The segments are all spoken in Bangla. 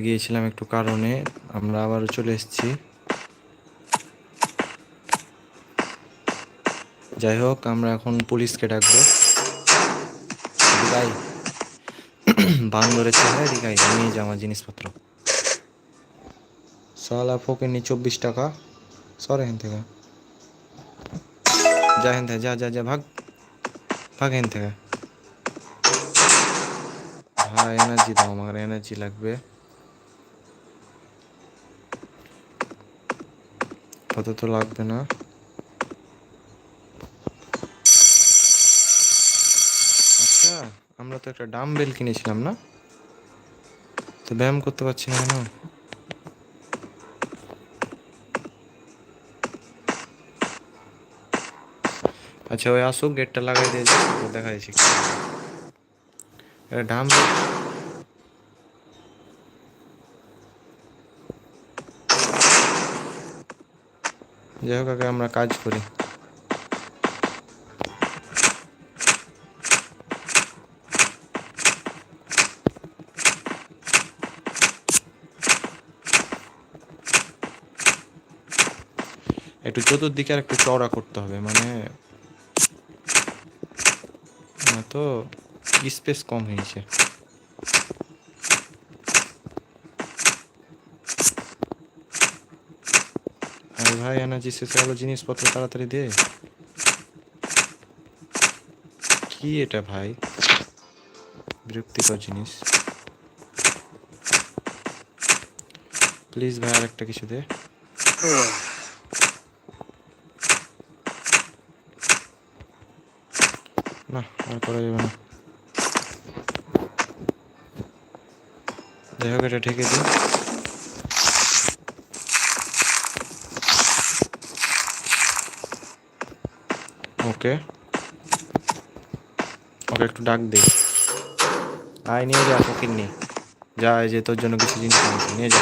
গিয়েছিলাম একটু কারণে, আমরা আবারও চলে এসেছি। যাই হোক, আমরা এখন পুলিশকে ডাকবো। বান্দরের চেহারা দিগাই নিয়ে যা আমার জিনিসপত্র। সালা ফোকেনি চব্বিশ টাকা। সর এখান থেকে। যা এখান থেকে, যা যা যা, ভাগ। ভাগ এখান থেকে। ভাই এনার্জি দাও, আমার এনার্জি লাগবে। কত তো লাগবে না। আচ্ছা আমরা তো একটা ডাম্বেল কিনেছিলাম না? তো ব্যায়াম করতে পারছি না কেন? আচ্ছা ওই আসুক গেটটা লাগাই দিয়ে যাক, তারপর দেখা যাচ্ছে। এটা ডাম্বেল যাই হোক, আগে আমরা কাজ করি। একটু চতুর্দিকে আর একটু চওড়া করতে হবে মানে তো স্পেস কম হয়েছে। ভাই এনার্জি শেষ জিনিসপত্র তাড়াতাড়ি দে। কি এটা ভাই? বিরক্তিকর জিনিস। প্লিজ ভাই আর একটা কিছু দে। না, আর করা যাবে না। যাই হোক, এটা ঢেকে দিই ওকে। ওকে একটু ডাক দে। আয়, নিয়ে যা ফকির নি যা, এই যে তোর জন্য কিছু জিনিস নিয়ে যা।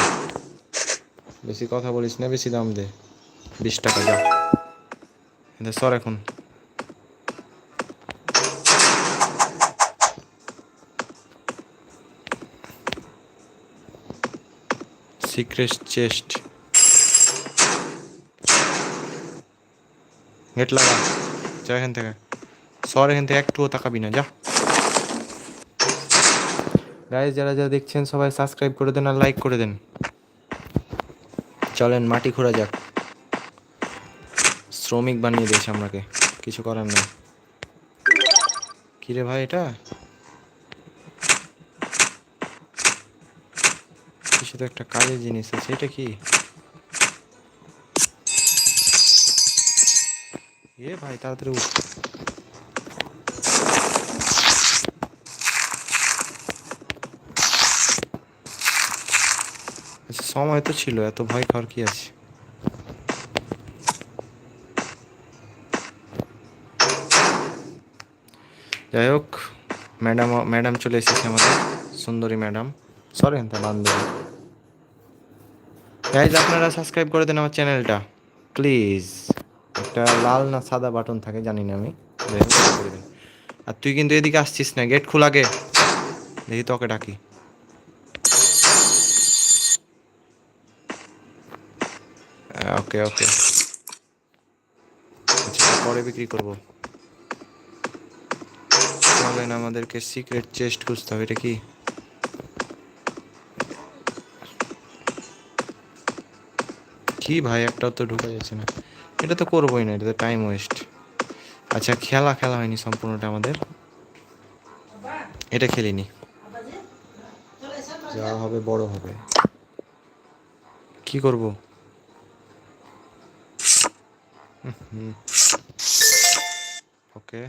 বেশি কথা বলিস না, বেশি দাম দে। বিশ টাকা, যা। সর এখন। Secret chest. গেট লাগা। যা এখান থেকে। সর এখান থেকে, একটুও তাকাবি না, যা। গাইজ যারা যারা দেখছেন, সবাই সাবস্ক্রাইব করে দেন আর লাইক করে দেন। চলেন, মাটি খোঁড়া যাক। শ্রমিক বানিয়ে দিয়েছে আমাকে কিছু করার নেই। কিরে ভাই এটা? কিছু তো একটা কাজের জিনিস আছে, এটা কি? ভাই, তাড়াতাড়ি উঠ। আচ্ছা সময় তো ছিল, এত ভয় খাওয়ার কি আছে? যাই হোক, ম্যাডাম ম্যাডাম চলে এসেছে আমাদের, সুন্দরী ম্যাডাম। সরি, তা বান্ধবী। গাইজ আপনারা সাবস্ক্রাইব করে দেন আমার চ্যানেলটা প্লিজ একটা লাল না সাদা বাটন থাকে, জানি না আমি। আর তুই কিন্তু এদিকে আসছিস না, গেট খোলাকে দেখি তোকে ডাকি। ওকে ওকে। আচ্ছা পরে বিক্রি করব। চলেন, আমাদেরকে সিক্রেট চেস্ট খুঁজতে হবে, এটা কি? কি ভাই, একটাও তো ঢুকা যাচ্ছে না। এটা তো করবোই না, এটা তো টাইম ওয়েস্ট আচ্ছা খেলা খেলা হয়নি সম্পূর্ণটা আমাদের। এটা খেলিনি যা হবে, বড় হবে। কি করব? ওকে।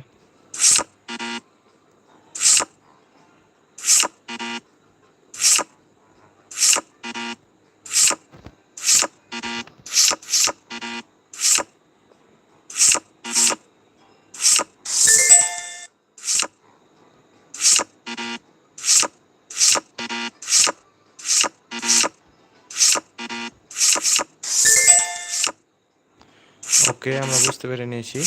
ওকে আমরা বুঝতে পেরে নিয়েছি।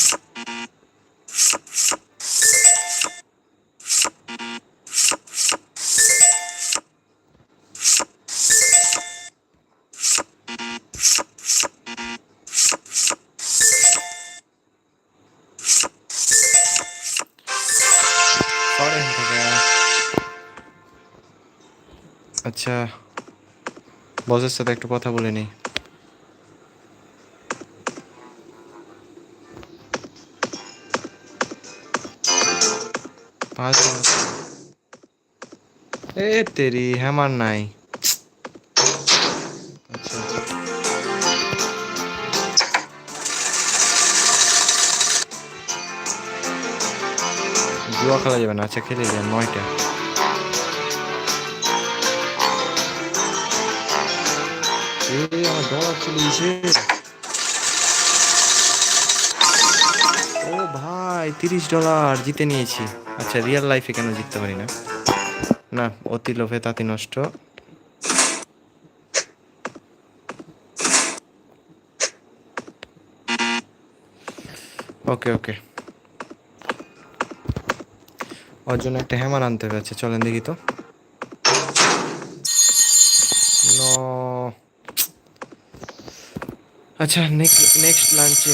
আচ্ছা বসের সাথে একটু কথা বলে নিই। পাঁচ এ তেরি হ্যামার নাই জুয়া খেলা যাবে না আচ্ছা খেলে যান নয়টা আমার ও ভাই তিরিশ ডলার জিতে নিয়েছি আচ্ছা রিয়েল লাইফে কেন জিততে পারি না? না, অতি লোভে তাতি নষ্ট। ওকে ওকে ওর জন্য একটা হ্যামার আনতে হবে। আচ্ছা চলেন দেখি তো। আচ্ছা নেক্সট নেক্সট লাঞ্চে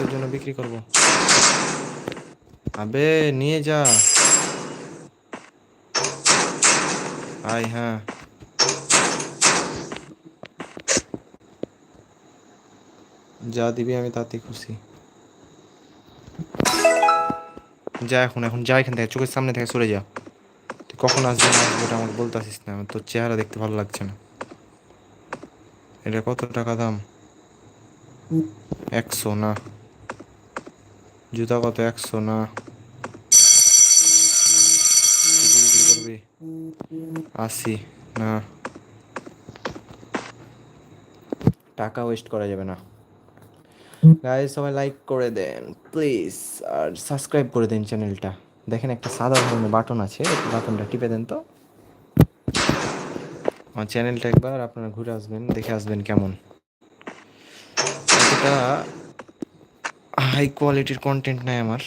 তোর জন্য বিক্রি করব। আবে, নিয়ে যা। আয় হ্যাঁ। যা দিবি আমি তাতেই খুশি। যা এখন এখন যা এখান থেকে, চোখের সামনে থেকে সরে যা। তুই কখন আসবি না আসবি এটা আমাকে বলতে আসিস না তোর চেহারা দেখতে ভালো লাগছে না। এটা কত টাকা দাম? একশো, না। জুতা কত? একশো, না। আশি, না। টাকা ওয়েস্ট করা যাবে না। গাইজ সবাই লাইক করে দেন প্লিজ আর সাবস্ক্রাইব করে দেন চ্যানেলটা দেখেন একটা সাদা ধরনের বাটন আছে বাটনটা টিপে দেন তো। আমার চ্যানেলটা একবার আপনারা ঘুরে আসবেন, দেখে আসবেন কেমন। এটা হাই কোয়ালিটির কন্টেন্ট নাই আমার।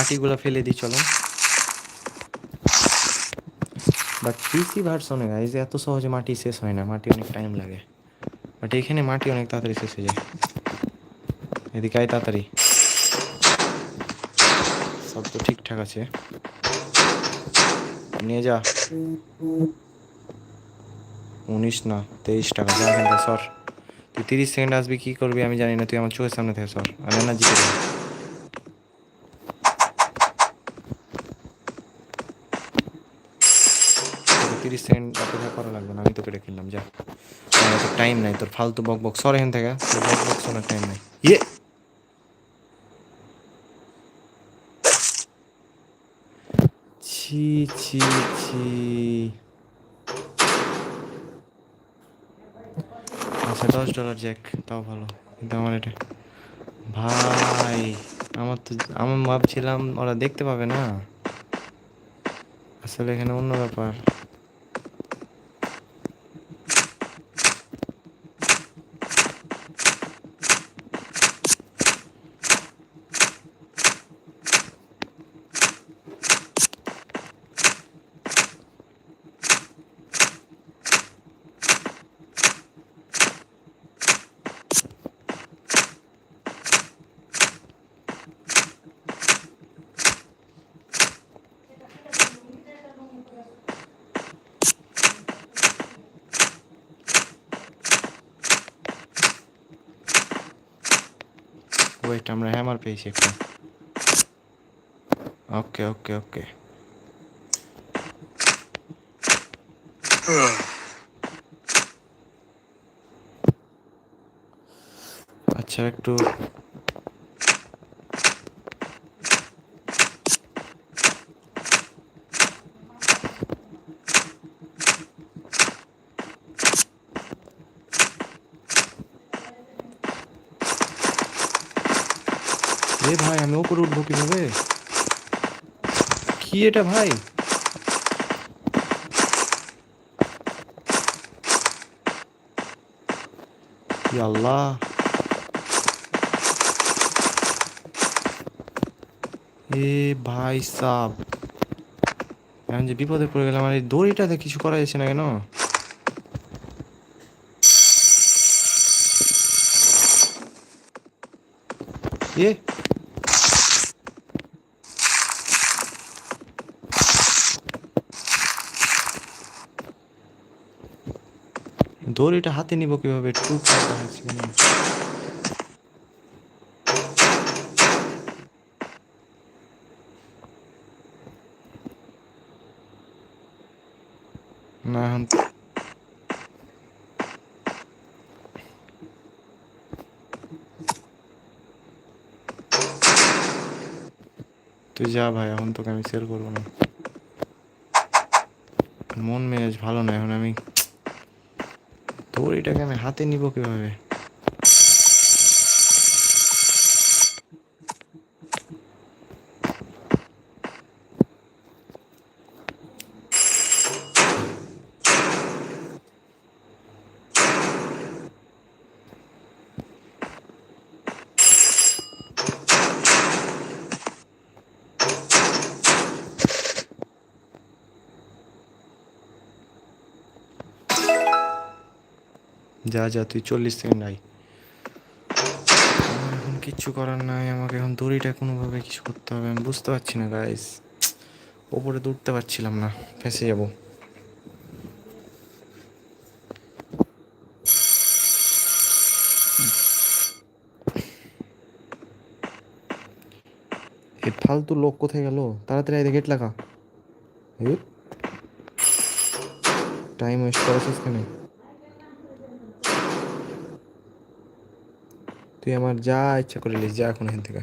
মাটিগুলো ফেলে দিই, চলো। বাট পিসি ভার্সনে গাইজ এত সহজে মাটি শেষ হয় না, মাটি অনেক টাইম লাগে। বাট এখানে মাটি অনেক তাড়াতাড়ি শেষ হয়ে যায়। এদিকে আয় তাড়াতাড়ি। সব তো ঠিকঠাক আছে। নিয়ে যা। উনিশ না, তেইশ টাকা। যা এখান সর। তুই তিরিশ সেকেন্ড আসবি, কি করবি আমি জানি না, তুই আমার চোখের সামনে থেকে সর। আর এনার্জি করে তিরিশ সেকেন্ড অপেক্ষা করা লাগবে না আমি তোকে ডেকে কিনলাম যা। আমার তো টাইম নাই তোর ফালতু বক বক। সর এখান থেকে তোর বক বক শোনার টাইম নাই। ইয়ে। ছি ছি ছি। আচ্ছা দশ ডলার জ্যাক তাও ভালো। কিন্তু আমার এটা ভাই আমার তো আমার ভাবছিলাম ওরা দেখতে পাবে না। আসলে এখানে অন্য ব্যাপার। ওয়েট আমরা হ্যামার পেয়েছি একটা। ওকে ওকে ওকে আচ্ছা একটু এটা ভাই। আল্লাহ এ ভাই সাব। এখন যে বিপদে পড়ে গেলাম, আর এই দড়িটাতে কিছু করা যাচ্ছে না কেন? এ দড়িটা হাতে নিব কীভাবে? তুই যা ভাই, এখন তোকে আমি সেল করব না। মন মেজাজ ভালো না, এখন আমি তোর এটাকে আমি হাতে নিব কীভাবে? যা যা, তুই চল্লিশ সেকেন্ড আই এখন কিচ্ছু করার নাই, আমাকে এখন দড়িটা কোনোভাবে কিছু করতে হবে। আমি বুঝতে পারছি না গাইস ওপরে দৌড়তে পারছিলাম না, ফেঁসে যাব। এই ফালতু লোক কোথায় গেল? তাড়াতাড়ি আইতে গেট লাগা। টাইম ওয়েস্ট করেছিস কেন? তুই আমার যা ইচ্ছা করে লিস যা এখন এখান থেকে।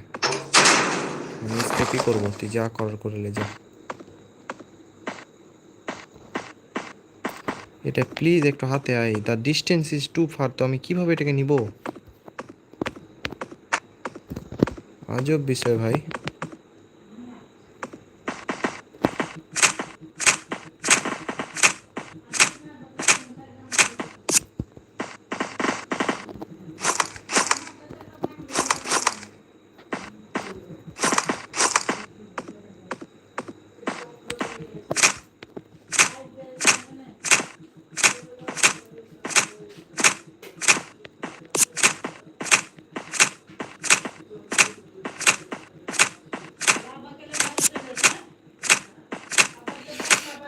স্টেপই করব? তুই যা করার করে লে যা। এটা প্লিজ একটু হাতে আয়। The distance is too far তো আমি কীভাবে এটাকে নিব? আজব বিষয় ভাই।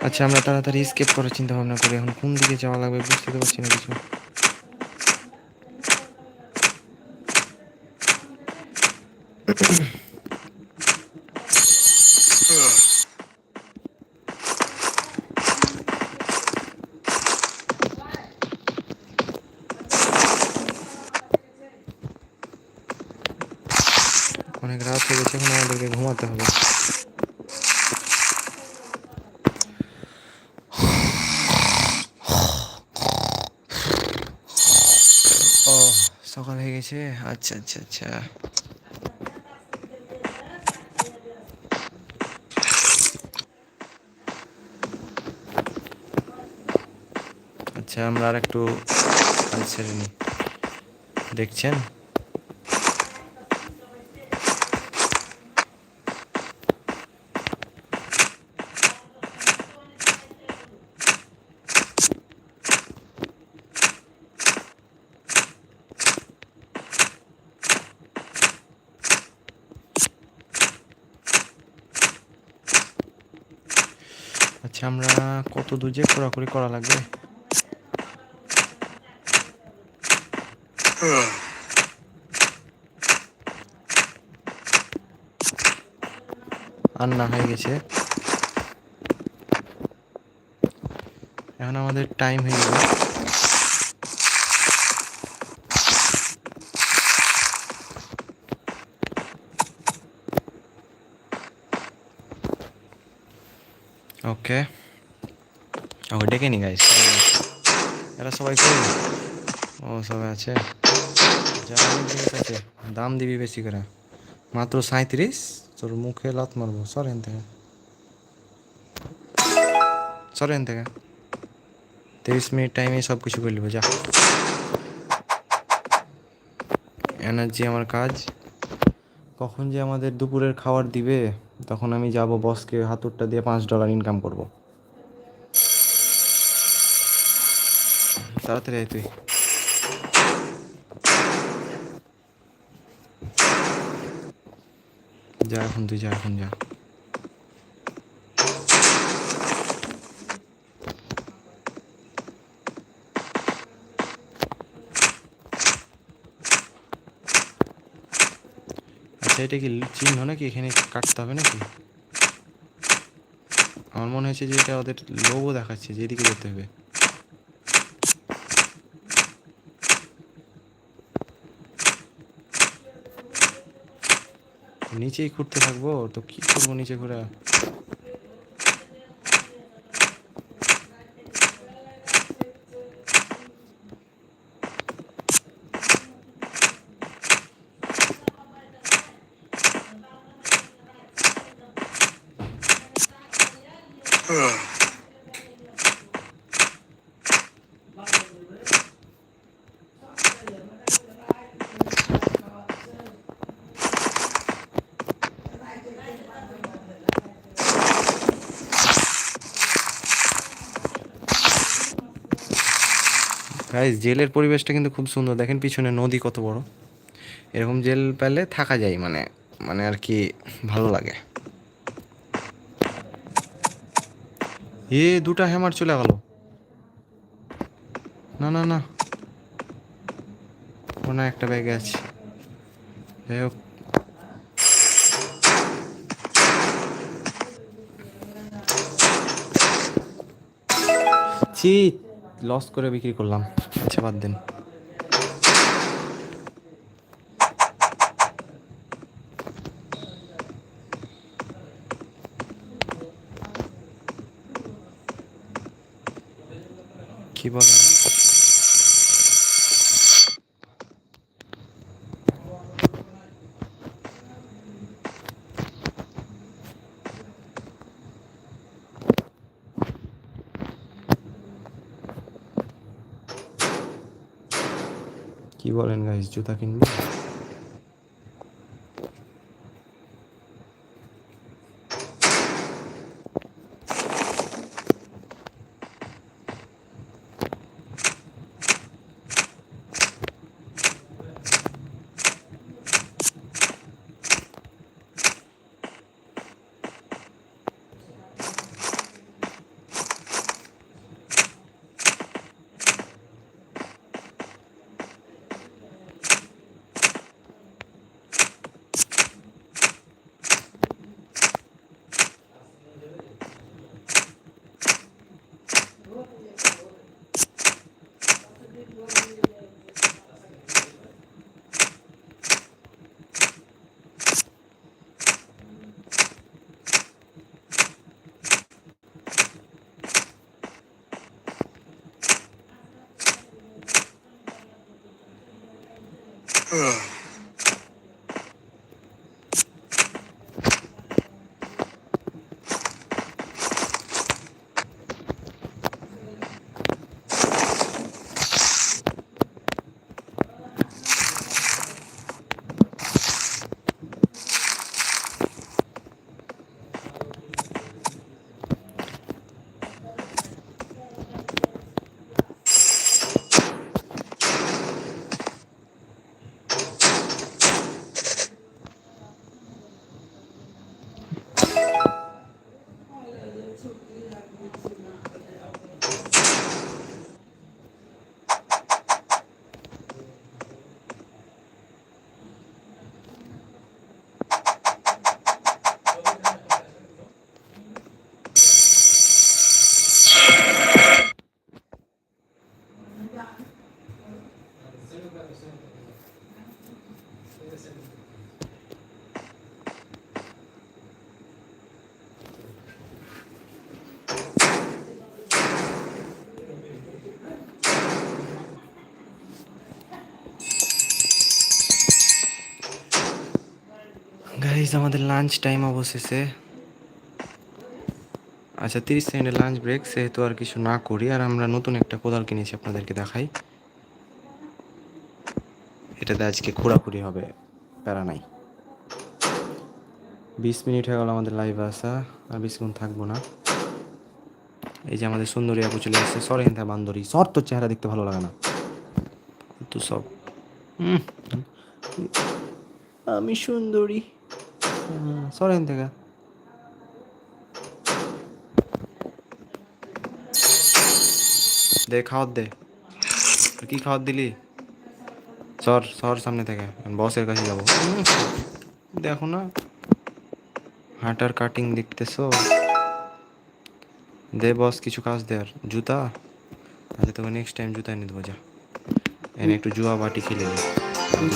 আচ্ছা আমরা তাড়াতাড়ি স্কেপ করার চিন্তা ভাবনা করি। এখন কোন দিকে যাওয়া লাগবে বুঝতে তো পারছি না কিছু অনেক রাত হয়ে গেছে এখন আমাদেরকে ঘুমাতে হবে ও সকাল হয়ে গেছে। আচ্ছা আচ্ছা আচ্ছা। আচ্ছা আমরা আর একটু নিই। দেখছেন? এত দূর যে খোরাখুরি করা লাগবে। আন্না হয়ে গেছে। এখন আমাদের টাইম হয়ে গেল। Okay. ওকে ডেকে নি গাইস এরা সবাই কই? ও, সবাই আছে। যা আছে দাম দিবি বেশি করে। মাত্র সাঁত্রিশ তোর মুখে লাত মারবো। সরেন থেকে। সরেন থেকে। তিরিশ মিনিট টাইমে সব কিছু করে নেব, যা। এনার্জি আমার কাজ। কখন যে আমাদের দুপুরের খাবার দিবে, তখন আমি যাব বসকে হাতুরটা দিয়ে পাঁচ ডলার ইনকাম করব। তাড়াতাড়ি আয় তুই। যা এখন তুই, যা এখন যা। আচ্ছা এটা কি চিহ্ন নাকি? এখানে কাটতে হবে নাকি? আমার মনে হচ্ছে যে এটা ওদের লোগো দেখাচ্ছে যে এদিকে যেতে হবে। নিচেই ঘুরতে থাকব? তো কি করব নিচে ঘুরে? গাইজ জেলের পরিবেশটা কিন্তু খুব সুন্দর। দেখেন পিছনে নদী কত বড়। এরকম জেল পেলে থাকা যায় মানে মানে আর কি ভালো লাগে। এ, দুটা হ্যামার চলে গেল। না না না। ও না একটা ব্যাগে আছে। যাই হোক। ছি লস করে বিক্রি করলাম। আচ্ছা বাদ দিন কি বলেন গাইস জুতা কিনবো? Ugh. গাইজ আমাদের লাঞ্চ টাইম অবশেষে। আচ্ছা তিরিশ সেকেন্ডের লাঞ্চ ব্রেক সেহেতু আর কিছু না করি। আর আমরা নতুন একটা কোদাল কিনেছি আপনাদেরকে দেখাই। এটাতে আজকে খোঁড়াখুড়ি হবে, প্যারা নাই। বিশ মিনিট হয়ে গেল আমাদের লাইভে আসা, আর বেশিক্ষণ থাকব না। এই যে আমাদের সুন্দরী আপু চলে এসেছে সরেন থা বান্দরী। সর তোর চেহারা দেখতে ভালো লাগে না। তো সব। আমি সুন্দরী। সরেন থেকে। দে, খাওয়ার দে। কি খাওয়ার দিলি? সর সর সামনে থেকে। বসের কাছে যাব। দেখো না। হাঁটার কাটিং দেখতেছো? দে, বস, কিছু কাজ দে আর। জুতা? আচ্ছা তোকে নেক্সট টাইম জুতা এনে দেবো, যা। এনে একটু জুয়া বাটি খেলে নে।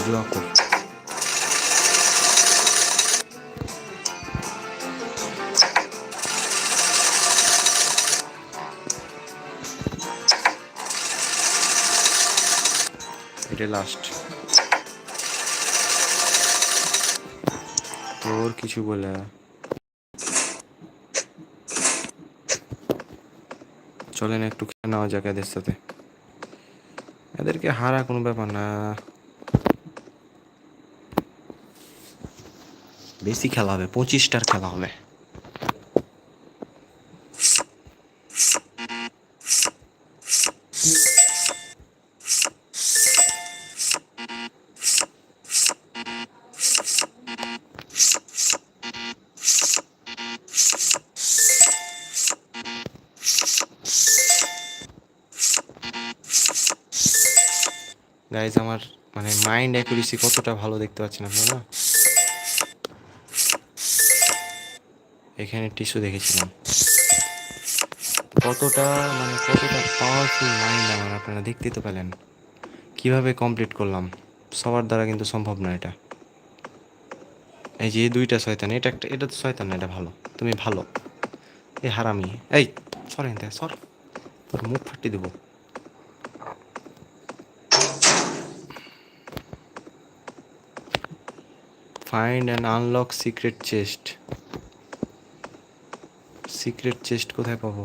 জুয়া কর। এটা লাস্ট তোর কিছু বলে। চলেন একটু খেয়ে নেওয়া যাক এদের সাথে। এদেরকে হারা কোনো ব্যাপার না। বেশি খেলা হবে, পঁচিশটার খেলা হবে। মাইন্ড অ্যাকুরেসি কতটা ভালো দেখতে পাচ্ছেন আপনারা? এখানে টিস্যু দেখেছিলাম। কতটা মানে কতটা পাওয়ারফুল মাইন্ড আমার, আপনারা দেখতে তো পেলেন। কীভাবে কমপ্লিট করলাম? সবার দ্বারা কিন্তু সম্ভব না এটা। এই যে দুইটা শয়তান, এটা একটা, এটা তো শয়তান না, এটা ভালো। তুমি ভালো। এ হারামি। এই, সর এনতে সর। তোর মুখ ফাটি দেবো। Find and unlock secret chest secret chest কোথায় পাবো?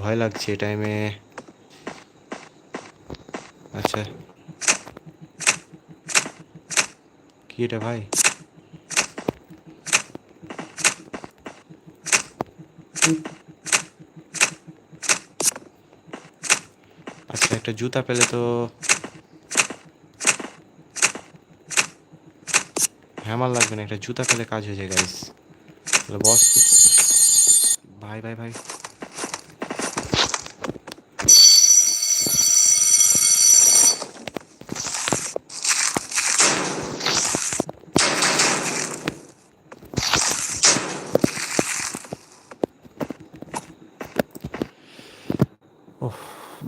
ভয় লাগছে এই টাইমে আচ্ছা। কি এটা ভাই? আচ্ছা একটা জুতা পেলে তো হ্যামার লাগবে না, একটা জুতা পেলে কাজ হয়ে যায় গাইস তাহলে বস ভাই ভাই ভাই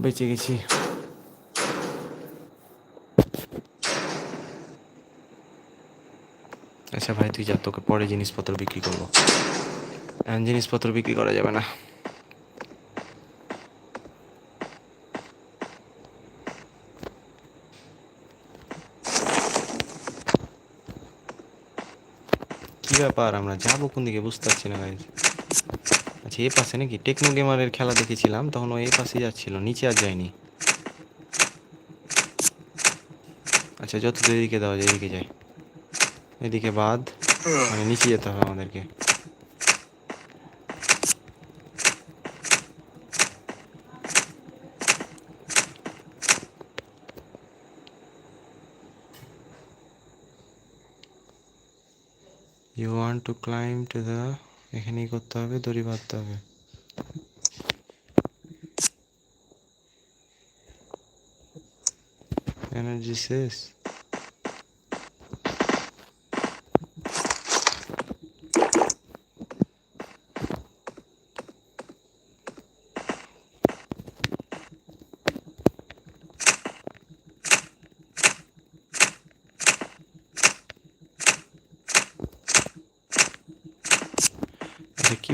বেঁচে গেছি। আচ্ছা ভাই, তুই যা, তোকে পরে জিনিসপত্র বিক্রি করব। জিনিসপত্র বিক্রি করা যাবে না। কি ব্যাপার, আমরা যাব কোন দিকে বুঝতে পারছি না গাইজ আচ্ছা এ পাশে নাকি টেকনো গেমারের খেলা দেখেছিলাম, তখন ও এ পাশে যাচ্ছিল, নিচে আর যায়নি। আচ্ছা যত এদিকে দেওয়া যায় এদিকে যাই। এদিকে বাদ মানে নিচে যেতে হবে আমাদেরকে you want to climb to the এখানেই করতে হবে দড়ি বাঁধতে হবে এনার্জি শেষ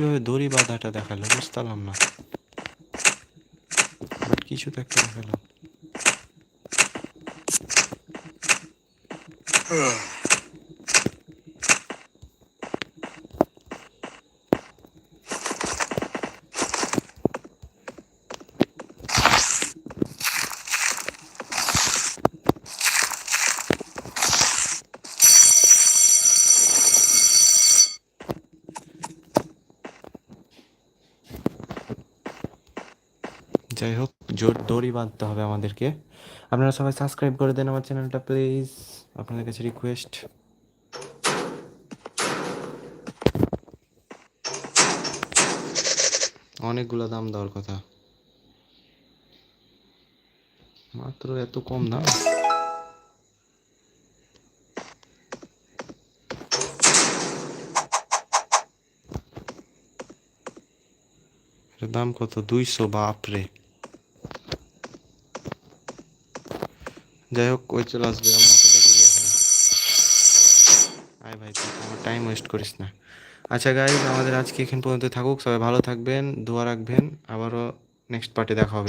কীভাবে দড়ি বাধাটা দেখাল বুঝতালাম না। কিছু তো একটা দেখাল যাই হোক, জোর দড়ি বাঁধতে হবে আমাদেরকে। আপনারা সবাই সাবস্ক্রাইব করে দেন আমার চ্যানেলটা প্লিজ আপনাদের কাছে রিকোয়েস্ট অনেকগুলো দাম দেওয়ার কথা। মাত্র এত কম দাম? দাম কত? দুইশো, বাপরে। যাই হোক, ওই চলে আসবে এখন। আয় ভাই টাইম ওয়েস্ট করিস না। আচ্ছা গাইজ আমাদের আজকে এখান পর্যন্ত থাকুক, সবাই ভালো থাকবেন, দোয়া রাখবেন, আবারও নেক্সট পার্টে দেখা হবে।